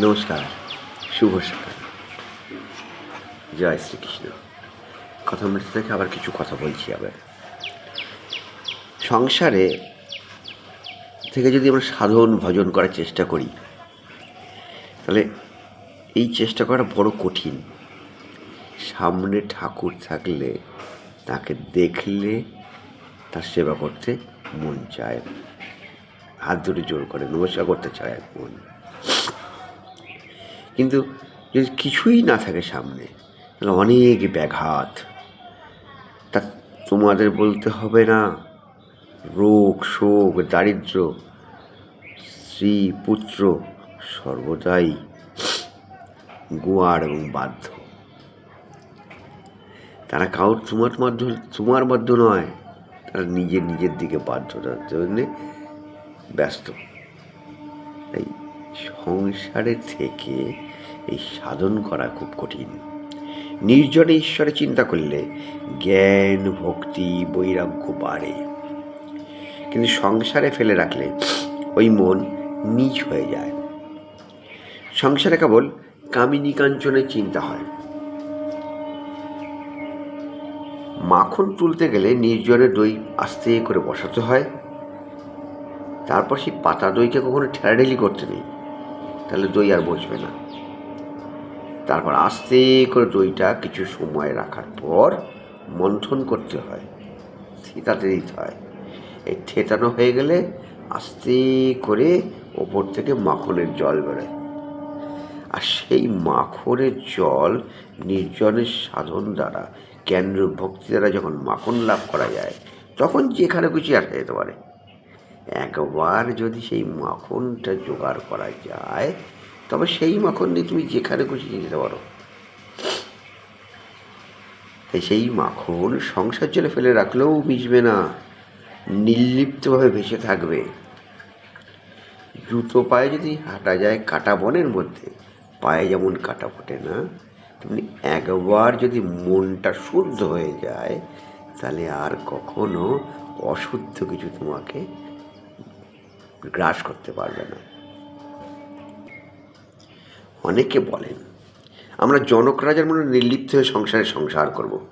নমস্কার, শুভ সকাল। জয় শ্রীকৃষ্ণ। কথা মৃত্যু থেকে আবার কিছু কথা বলছি আবার। সংসারে থেকে যদি আমরা সাধন, ভজন করার চেষ্টা করি, তাহলে এই চেষ্টা করা বড় কঠিন। সামনে ঠাকুর থাকলে, তাকে দেখলে তার সেবা করতে মন চায় হাত ধরে জোর করে নমস্কার করতে চায় মন কিন্তু যদি কিছুই না থাকে সামনে, তাহলে অনেক ব্যাঘাত। তা তোমাদের বলতে হবে না, রোগ, শোক দারিদ্র স্ত্রী, পুত্র, সর্বদাই গোয়ার এবং বাধ্য। তারা কাউর তোমার মধ্য তোমার মধ্য নয়, তারা নিজের নিজের দিকে বাধ্যতার জন্যে ব্যস্ত। এই সংসারে থেকে এই সাধন করা খুব কঠিন। নির্জনে ঈশ্বরে চিন্তা করলে জ্ঞান, ভক্তি, বৈরাগ্য বাড়ে। কিন্তু সংসারে ফেলে রাখলে ওই মন নিচ হয়ে যায়। সংসারে কেবল কামিনী কাঞ্চনের চিন্তা হয়। মাখন তুলতে গেলে নির্জনে দই আস্তে করে বসাতে হয়। তারপর সেই পাতা দইকে কখনো ঠেলাঠেলি করতে নেই। তাহলে দই আর বসবে না। তারপর আস্তে করে দইটা কিছু সময় রাখার পর মন্থন করতে হয়, থেতাতে দিতে হয়। এই থেতানো হয়ে গেলে আস্তে করে ওপর থেকে মাখনের জল বেরোয়। আর সেই মাখনের জল নির্জনের সাধন দ্বারা কেন্দ্র ভক্তি দ্বারা যখন মাখন লাভ করা যায়, তখন যেখানে খুশি আসা যেতে পারে। একবার যদি সেই মাখনটা জোগাড় করা যায়, তবে সেই মাখন নিয়ে তুমি যেখানে খুশি যেতে পারো। সেই মাখন সংসার জলে ফেলে রাখলেও মিশবে না, নির্লিপ্তভাবে ভেসে থাকবে। জুতো পায়ে যদি হাঁটা যায় কাটা বনের মধ্যে, পায়ে যেমন কাটা ফোটে না, তেমনি একবার যদি মনটা শুদ্ধ হয়ে যায়, তাহলে আর কখনো অশুদ্ধ কিছু তোমাকে গ্রাস করতে পারবে না। অনেকে বলেন, আমরা জনক রাজার মনে নির্লিপ্ত হয়ে সংসারে সংসার করব।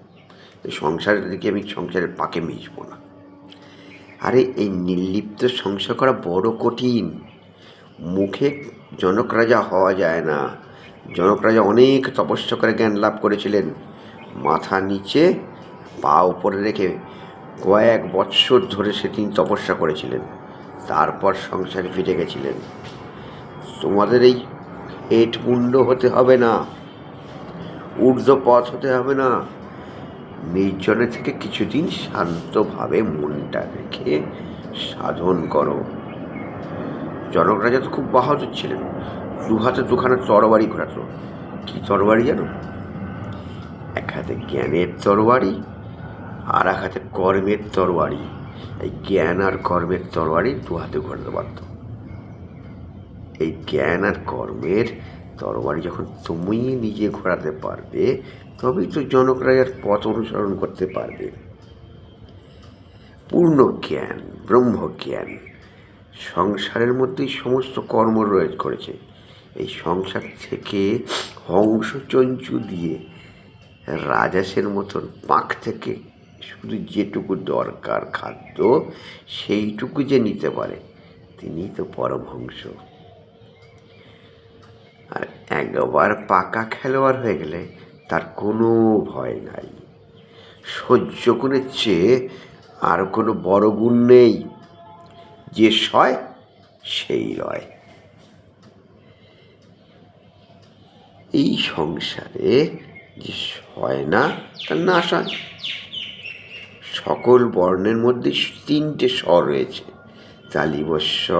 এই সংসারের দিকে আমি সংসারের পাকে মিশব না। আরে, এই নির্লিপ্ত সংসার করা বড় কঠিন। মুখে জনক রাজা হওয়া যায় না। জনক রাজা অনেক তপস্যা করে জ্ঞান লাভ করেছিলেন। মাথা নিচে, পা উপরে রেখে কয়েক বৎসর ধরে সে তিনি তপস্যা করেছিলেন। তারপর সংসারে ফিরে গেছিলেন। তোমাদের এই হেট মুন্ড হতে হবে না ঊর্ধ্ব পথ হতে হবে না। নির্জনে থেকে কিছুদিন শান্তভাবে মনটা রেখে সাধন করো। জনক রাজা তো খুব বাহাদুর ছিলেন। দু হাতে দুখানা তরবারি ঘোরাতো। কি তরবারি জানো? এক হাতে জ্ঞানের তরবারি আর এক হাতে কর্মের তরবারি। এই জ্ঞান আর কর্মের তরবারি দু হাতে ঘোরাতে পারত এই জ্ঞান আর কর্মের তরবারি যখন তুমি নিজে ঘোরাতে পারবে, তবেই তো জনক রাজার পথ অনুসরণ করতে পারবে। পূর্ণ জ্ঞান ব্রহ্মজ্ঞান সংসারের মধ্যেই সমস্ত কর্ম রয়েছে করেছে। এই সংসার থেকে হংস চঞ্চু দিয়ে রাজাসের মতন পাক থেকে শুধু যেটুকু দরকার খাদ্য, সেইটুকু যে নিতে পারে, তিনি তো পরমহংস। আর একবার পাকা খেলোয়াড় হয়ে গেলে তার কোনো ভয় নাই। সহ্য গুণের চেয়ে আর কোনো বড় গুণ নেই। যে সয়, সেই রয়। এই সংসারে যে সয় না তার না সয়। সকল বর্ণের মধ্যে তিনটে স্বর রয়েছে। তালিবস্ব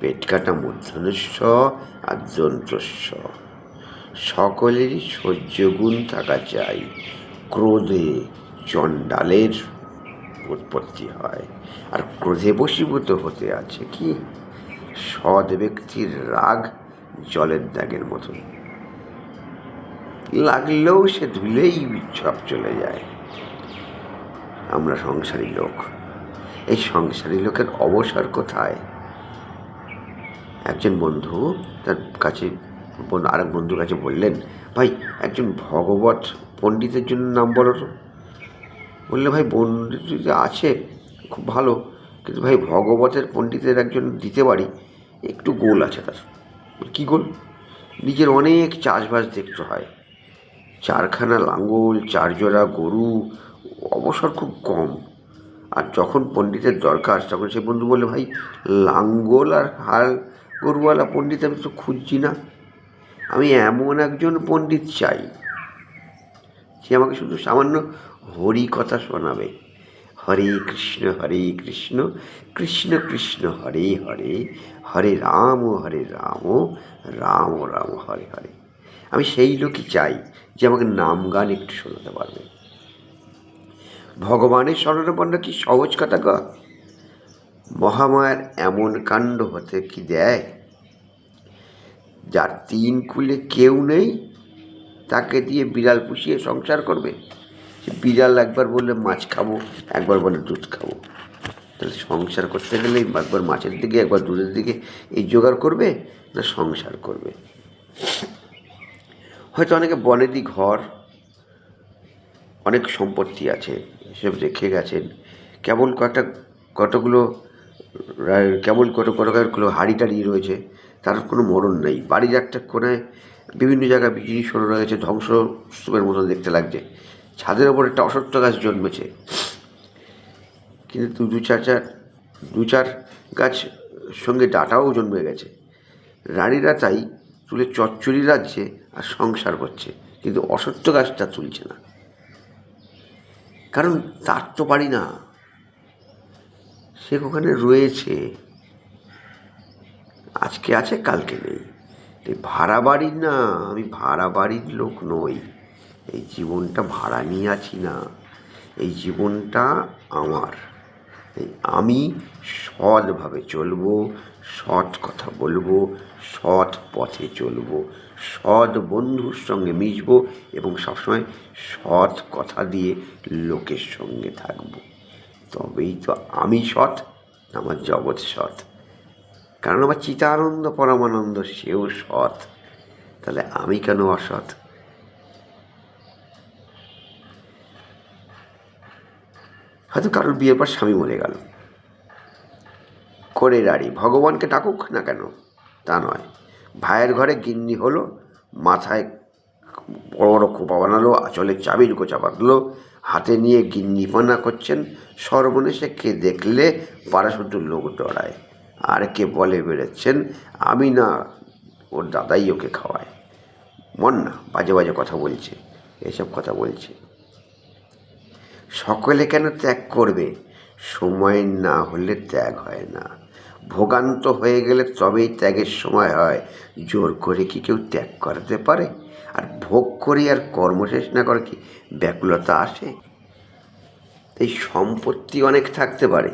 পেট কাটা মূর্ধনস্ব আর যন্ত্রস্ব। সকলেরই সহ্য গুণ থাকা চাই। ক্রোধে চণ্ডালের উৎপত্তি হয়। আর ক্রোধে বশীভূত হতে আছে কি? সৎ ব্যক্তির রাগ জলের দাগের মতন। লাগলেও সে ধুলেই সব চলে যায়। আমরা সংসারী লোক। এই সংসারী লোকের অবসর কোথায়? একজন বন্ধু তার কাছে আরেক বন্ধুর কাছে বললেন, ভাই, একজন ভগবত পণ্ডিতের জন্য নাম বলো তো। বললে, ভাই পণ্ডিত আছে, খুব ভালো, কিন্তু ভাই, ভগবতের পণ্ডিতের একজন দিতে পারি, একটু গোল আছে তার। কী গোল? নিজের অনেক চাষবাস দেখতে হয়। চারখানা লাঙ্গল চারজোড়া গরু অবসর খুব কম। আর যখন পণ্ডিতের দরকার, তখন সে বন্ধু বলে ভাই, লাঙ্গল আর হাল গরুওয়ালা পণ্ডিত আমি তো খুঁজছি না। আমি এমন একজন পণ্ডিত চাই সে আমাকে শুধু সামান্য হরি কথা শোনাবে। হরে কৃষ্ণ হরে কৃষ্ণ কৃষ্ণ কৃষ্ণ, হরে হরে হরে রাম হরে রাম রাম রাম, হরে হরে। আমি সেই লোকই চাই, যে আমাকে নাম গান একটু শোনাতে পারবে। ভগবানের স্মরণাপন্ন কি সহজ কথা গা? মহামায়ার এমন কাণ্ড হতে কি দেয়? যার তিন কুলে কেউ নেই, তাকে দিয়ে বিড়াল পুষিয়ে সংসার করবে? বিড়াল একবার বললে মাছ খাব, একবার বলে দুধ খাব। তাহলে সংসার করতে গেলে একবার মাছের দিকে, একবার দুধের দিকে এই জোগাড় করবে না সংসার করবে? হয়তো অনেকে বনেদি ঘর অনেক সম্পত্তি আছে এসব রেখে গেছেন। কেবল কয়েকটা কতগুলো কেবল কত, কতগুলো হাড়ি টাড়ি রয়েছে, তার কোনো মরণ নেই। বাড়ির একটা কোনায় বিভিন্ন জায়গায় বিজলি সরে রয়েছে, ধ্বংসস্তূপের মতো দেখতে লাগছে। ছাদের ওপর একটা অসত্য গাছ জন্মেছে। কিন্তু দু চার চার, দু চার গাছ সঙ্গে ডাটাও জন্মে গেছে। রানীরা তাই তুলে চচ্চড়ি রাজ্যে আর সংসার করছে, কিন্তু অসত্য গাছটা তুলছে না। কারণ তার তো পারি না। সে ওখানে রয়েছে। আজকে আছে, কালকে নেই। এই ভাড়া বাড়ির না, আমি ভাড়া বাড়ির লোক নই। এই জীবনটা ভাড়া নিয়ে আছি না। এই জীবনটা আমার। আমি সৎভাবে চলবো, সৎ কথা বলব, সৎ পথে চলবো, সৎ বন্ধুর সঙ্গে মিশব এবং সবসময় সৎ কথা দিয়ে লোকের সঙ্গে থাকব। তবেই তো আমি সৎ, আমার জগৎ সৎ। কারণ আমার চিতানন্দ পরমানন্দ, সেও সৎ। তাহলে আমি কেন অসৎ? হয়তো কারোর বিয়ের পর স্বামী মরে গেল। করে রাড়ি, ভগবানকে ডাকুক না কেন? তা নয়। ভাইয়ের ঘরে গিন্নি হলো, মাথায় বড় বড় খোপা বানালো আঁচলে চাবির গোচা বাঁধলো, হাতে নিয়ে গিন্নি পানা করছেন, সর্বনেশে কে দেখলে পাড়া শুধু লোক ডরায়। আর কে বলে বেড়াচ্ছেন আমি না, ওর দাদাই ওকে খাওয়ায়। মন না, বাজে বাজে কথা বলছে, এসব কথা বলছে। সকলে কেন ত্যাগ করবে? সময় না হলে ত্যাগ হয় না। ভোগান্ত হয়ে গেলে তবেই ত্যাগের সময় হয়। জোর করে কি কেউ ত্যাগ করাতে পারে? আর ভোগ করে আর কর্ম শেষ না করে কি ব্যাকুলতা আসে? এই সম্পত্তি অনেক থাকতে পারে।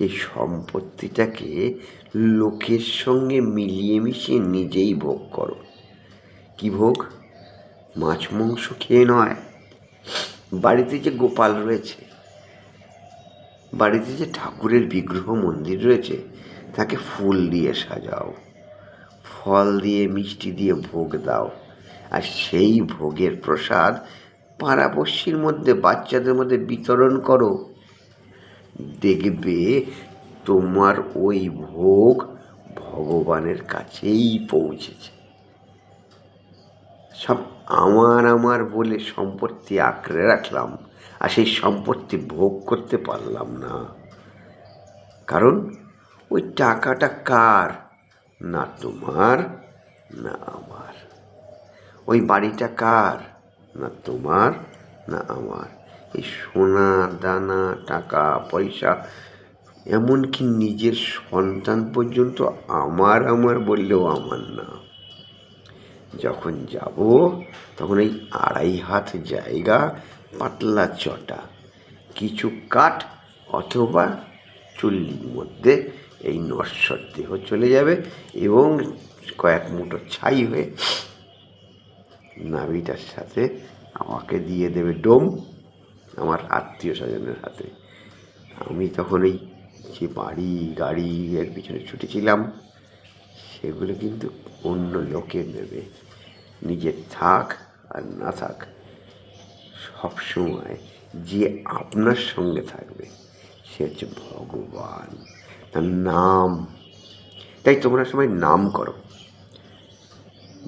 এই সম্পত্তিটাকে লোকের সঙ্গে মিলিয়ে মিশিয়ে নিজেই ভোগ করো। কি ভোগ? মাছ, মাংস খেয়ে নয়। বাড়িতে যে গোপাল রয়েছে, বাড়িতে যে ঠাকুরের বিগ্রহ মন্দির রয়েছে, তাকে ফুল দিয়ে সাজাও, ফল দিয়ে, মিষ্টি দিয়ে ভোগ দাও। আর সেই ভোগের প্রসাদ পাড়াপড়শির মধ্যে, বাচ্চাদের মধ্যে বিতরণ করো। দেখবে তোমার ওই ভোগ ভগবানের কাছেই পৌঁছেছে। সব আমার আমার বলে সম্পত্তি আঁকড়ে রাখলাম, আর সেই সম্পত্তি ভোগ করতে পারলাম না। কারণ ওই টাকাটা কার? না তোমার, না আমার। ওই বাড়িটা কার? না তোমার, না আমার। এই সোনা, দানা, টাকা, পয়সা, এমনকি নিজের সন্তান পর্যন্ত আমার আমার বললেও আমার না। যখন যাব, তখন এই আড়াই হাত জায়গা পাতলা চটা, কিছু কাঠ অথবা চুল্লির মধ্যে এই নশ্বর দেহ চলে যাবে এবং কয়েক মুঠো ছাই হয়ে নাভিটার সাথে আমাকে দিয়ে দেবে ডোম, আমার আত্মীয় স্বজনের হাতে। আমি তখন এই যে বাড়ি, গাড়ি, এর পিছনে ছুটেছিলাম। সেগুলো কিন্তু অন্য লোকে নেবে নিজে থাক আর না থাক, সবসময় যে আপনার সঙ্গে থাকবে, সে হচ্ছে ভগবান। তার নাম। তাই তোমরা সবাই নাম করো।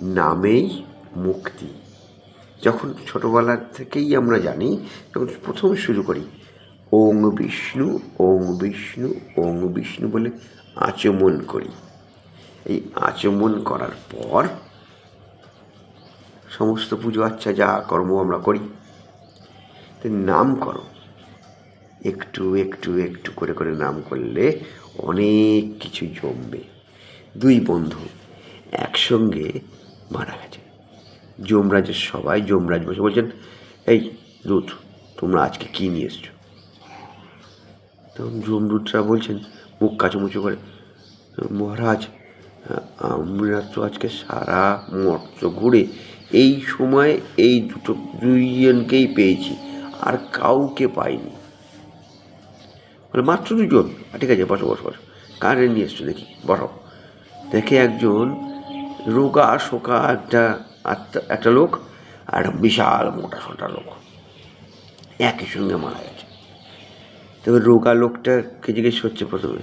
নামেই মুক্তি। যখন ছোটোবেলা থেকেই আমরা জানি যখন প্রথম শুরু করি, ওং বিষ্ণু ওং বিষ্ণু ওং বিষ্ণু বলে আচমন করি। এই আচমন করার পর সমস্ত পুজো আচ্ছা যা কর্ম আমরা করি তো নাম করো। একটু একটু একটু করে করে নাম করলে অনেক কিছু জমবে। দুই বন্ধু একসঙ্গে মারা গেছে। যমরাজের সবাই, যমরাজ বসে বলছেন, এই দূত তোমরা আজকে কী নিয়ে এসছো? তখন যমদূতরা বলছেন, মুখ কাচুমুচু করে, মহারাজ আমরা তো আজকে সারা মর্ত ঘুরে এই সময় এই দুটো দুইজনকেই পেয়েছি, আর কাউকে পাইনি। বলে, মাত্র দুজন? ঠিক আছে, বসো বসো বসো। কারে নিয়ে এসছো দেখি, বসো। দেখে একজন রোগা, শোকা একটা একটা লোক, আর একটা বিশাল মোটা সোটা লোক। একই সঙ্গে মারা গেছে। তবে রোগা লোকটাকে জিজ্ঞেস করছে প্রথমে।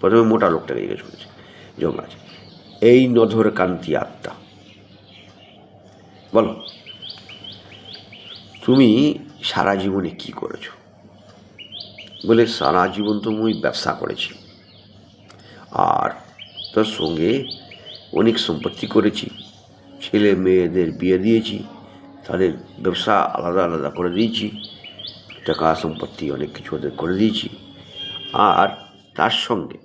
প্রথমে মোটা লোকটাকে জিজ্ঞেস করছে, যমরাজ। এই নধর কান্তি আত্মা। বলো, তুমি সারা জীবনে কি করেছ? বলে সারা জীবন তো মুই ব্যবসা করেছি। আর তার সঙ্গে অনেক সম্পত্তি করেছি। ছেলে মেয়েদের বিয়ে দিয়েছি, তাদের ব্যবসা আলাদা আলাদা করে দিয়েছি, টাকা সম্পত্তি অনেক কিছু ওদের করে দিয়েছি। আর তার সঙ্গে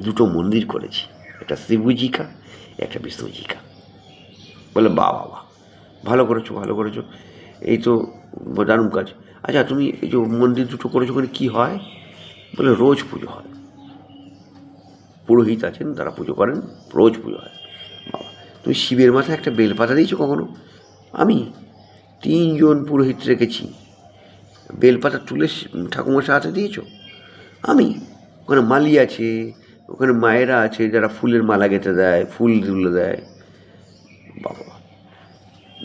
দুটো মন্দির করেছি। একটা শিবজিকা, একটা বিষ্ণুজিকা। বলে বা বাবা ভালো করেছ ভালো করেছ। এই তো দারুণ কাজ। আচ্ছা তুমি এই যে মন্দির দুটো করেছ, ওখানে কী হয়? বলে, রোজ পুজো হয়। পুরোহিত আছেন, তারা পুজো করেন, রোজ পুজো হয়। বাবা তুমি শিবের মাথায় একটা বেলপাতা দিয়েছ কখনো? আমি তিনজন পুরোহিত রেখেছি। বেলপাতা তুলে ঠাকুমার হাতে দিয়েছ? আমি। ওখানে মালি আছে ওখানে মায়েরা আছে, যারা ফুলের মালা গেঁথে দেয়, ফুল তুলে দেয়। বাবা,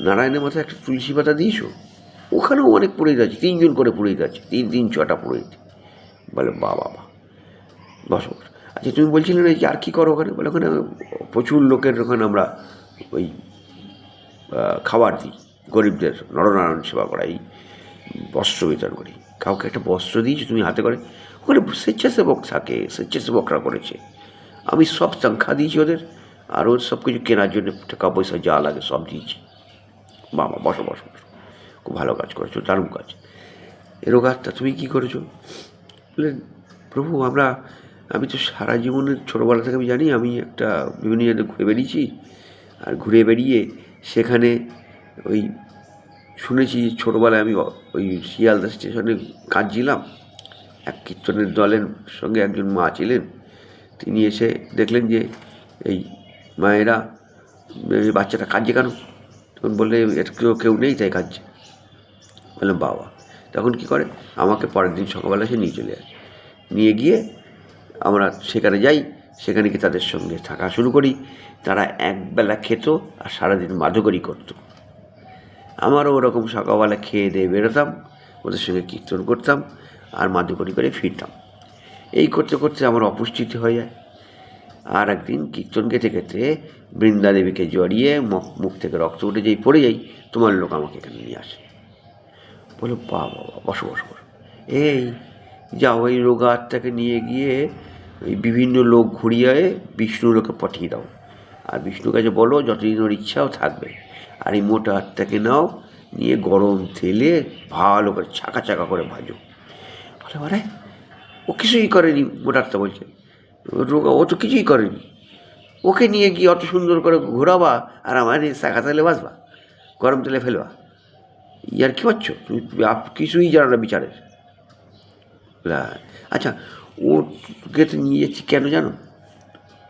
নারায়ণের মাথায় একটা তুলসী পাতা দিয়েছ? ওখানেও অনেক পুরোহিত আছে, তিনজন করে পুরোহিত আছে, তিন তিন, ছটা পুরোহিত। বলে বা বাবা বস আচ্ছা তুমি বলছিলে না যে আর কী করো ওখানে? বলে, ওখানে প্রচুর লোকের ওখানে আমরা ওই খাবার দিই, গরিবদের নরনারায়ণ সেবা করাই, বস্ত্র বিতরণ করি। কাউকে একটা বস্ত্র দিয়েছি, তুমি হাতে করে। ওখানে স্বেচ্ছাসেবক থাকে, স্বেচ্ছাসেবকরা করেছে। আমি সব সংখ্যা দিয়েছি ওদের, আর ওর সব কিছু কেনার জন্য টাকা পয়সা যা লাগে সব দিয়েছি। বাবা, বসো বসো বসো। খুব ভালো কাজ করেছ, দারুণ কাজ। এরও কাজটা তুমি কী করেছ? বলে, প্রভু, আমরা, আমি তো সারা জীবনের ছোটোবেলা থেকে আমি জানি, আমি একটা বিভিন্ন জায়গায় ঘুরে বেরিয়েছি আর ঘুরে বেরিয়ে সেখানে ওই শুনেছি ছোটোবেলায় আমি ওই শিয়ালদা স্টেশনে কাঁদছিলাম। এক কীর্তনের দলের সঙ্গে একজন মা ছিলেন। তিনি এসে দেখলেন যে এই মায়েরা, এই বাচ্চাটা কাঁদছে কেন? তখন বললে এটা কেউ কেউ নেই, তাই কাঁদছে। বললাম, বাবা। তখন কি করে? আমাকে পরের দিন সকালবেলা সে নিয়ে চলে যায় নিয়ে গিয়ে আমরা সেখানে যাই। সেখানে গিয়ে তাদের সঙ্গে থাকা শুরু করি। তারা একবেলা খেত আর সারাদিন মাদুকরি করতো। আমারও ওরকম সকালবেলা খেয়ে দিয়ে বেরোতাম, ওদের সঙ্গে কীর্তন করতাম আর মাদুকরি করে ফিরতাম। এই করতে করতে আমার অপুষ্টিতে হয়ে যায়। আর একদিন কীর্তন খেতে খেতে বৃন্দাদেবীকে জড়িয়ে মুখ থেকে রক্ত উঠে যেই পড়ে যাই, তোমার লোক আমাকে এখানে নিয়ে আসে। বলো বা বাবা, বসো বসো বসো। এই, যাও ওই রোগা আত্মাকে নিয়ে গিয়ে ওই বিভিন্ন লোক ঘুরিয়ে বিষ্ণু লোকে পাঠিয়ে দাও। আর বিষ্ণু কাছে বলো, যতদিন ওর ইচ্ছাও থাকবে। আর এই মোটা আত্মাকে নাও, নিয়ে গরম তেলে ভালো করে ছাকা ছাকা করে ভাজো। বলে মানে ও কিছুই করেনি মোটা আত্মা বলছে। রোগা, ও তো কিছুই করেনি। ওকে নিয়ে গিয়ে অত সুন্দর করে ঘোরাবা আর আমার শাখা তেলে বাসবা গরম তেলে ফেলবা। ইয়ার কি পাচ্ছ তুমি কিছুই জানো না বিচারের। আচ্ছা ওকে তো নিয়ে যাচ্ছি কেন জানো?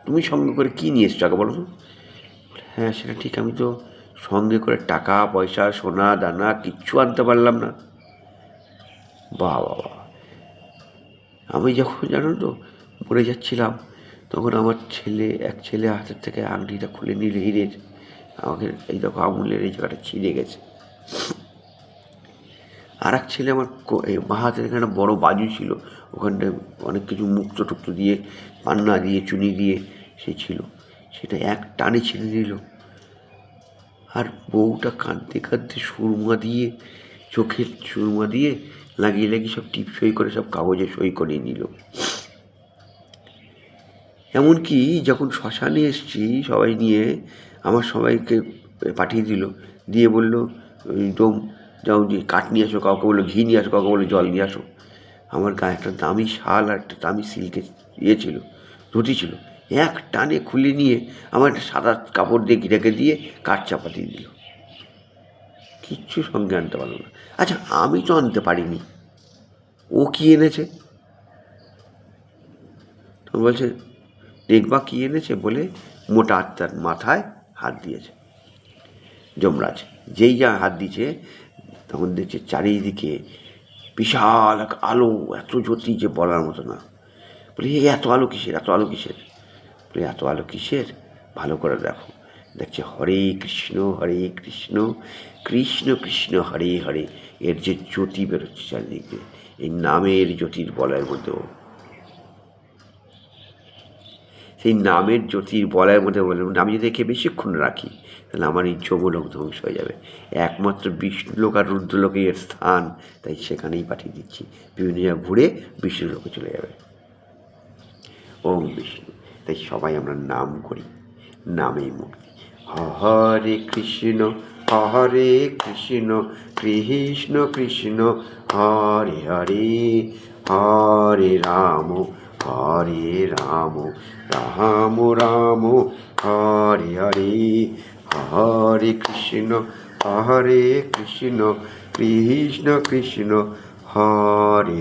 তুমি সঙ্গে করে কী নিয়ে এসছো আগে বলো হ্যাঁ সেটা ঠিক, আমি তো সঙ্গে করে টাকা, পয়সা, সোনা, দানা কিচ্ছু আনতে পারলাম না। বাহ বাবা। আমি যখন জানো তো মরে যাচ্ছিলাম, তখন আমার ছেলে, এক ছেলে হাতের থেকে আংটিটা খুলে নিল হিরের। আমাকে এই দেখো আঙুলের এই জায়গাটা ছিঁড়ে গেছে। আর এক ছেলে আমার বাঁ হাতের এখানে বড় বাজু ছিল। ওখানটায় অনেক কিছু মুক্তো টুক্তো দিয়ে, পান্না দিয়ে, চুনি দিয়ে সে ছিল। সেটা এক টানে ছিঁড়ে নিল আর বউটা কাঁদতে কাঁদতে সুরমা দিয়ে চোখের সুরমা দিয়ে লাগিয়ে লাগিয়ে সব টিপ সই করে, সব কাগজে সই করিয়ে নিল। এমনকি যখন শ্মশানে এসছি, সবাই নিয়ে আমার সবাইকে পাঠিয়ে দিল। দিয়ে বলল ডোম যাও যে কাঠ নিয়ে আসো, কাউকে বলল ঘি নিয়ে আসো, কাউকে বলল জল নিয়ে আসো। আমার গায়ে একটা দামি শাল আর একটা দামি সিল্কের ইয়ে ছিল, ধুতি ছিল। এক টানে খুলে নিয়ে আমার একটা সাদা কাপড় দিয়ে রেখে দিয়ে কাঠ চাপাতি দিল। কিচ্ছু সঙ্গে আনতে পারল না। আচ্ছা আমি তো আনতে পারিনি। ও কি এনেছে? তো বলছে, দেখবা কি এনেছে? বলে মোটা আত্মার মাথায় হাত দিয়েছে। যমরাজ যেই যা হাত দিয়েছে, তখন দেখছে চারিদিকে বিশাল এক আলো, এত জ্যোতি যে বলার মতো না। বলে এত আলো কিসের? এত আলো কিসের? এত আলো কিসের ভালো করে দেখো। দেখছে হরে কৃষ্ণ হরে কৃষ্ণ কৃষ্ণ কৃষ্ণ, হরে হরে। এর যে জ্যোতি বেরোচ্ছে চারিদিকে। এই নামের জ্যোতির বলয়ের মধ্যেও। সেই নামের জ্যোতির বলয়ের মধ্যে বলে আমি যদি একে বেশিক্ষণ রাখি, তাহলে আমার এই যমলোক ধ্বংস হয়ে যাবে। একমাত্র বিষ্ণুলোক আর রুদ্রলোকে এর স্থান। তাই সেখানেই পাঠিয়ে দিচ্ছি। বিভিন্ন জায়গায় ঘুরে বিষ্ণুলোকে চলে যাবে। ওম বিষ্ণু। তাই সবাই আমরা নাম করি। নামেই মুক্তি। হরে কৃষ্ণ হরে কৃষ্ণ কৃষ্ণ কৃষ্ণ, হরে হরে হরে রাম হরে রাম রাম রাম, হরে হরে হরে কৃষ্ণ হরে কৃষ্ণ কৃষ্ণ কৃষ্ণ, হরে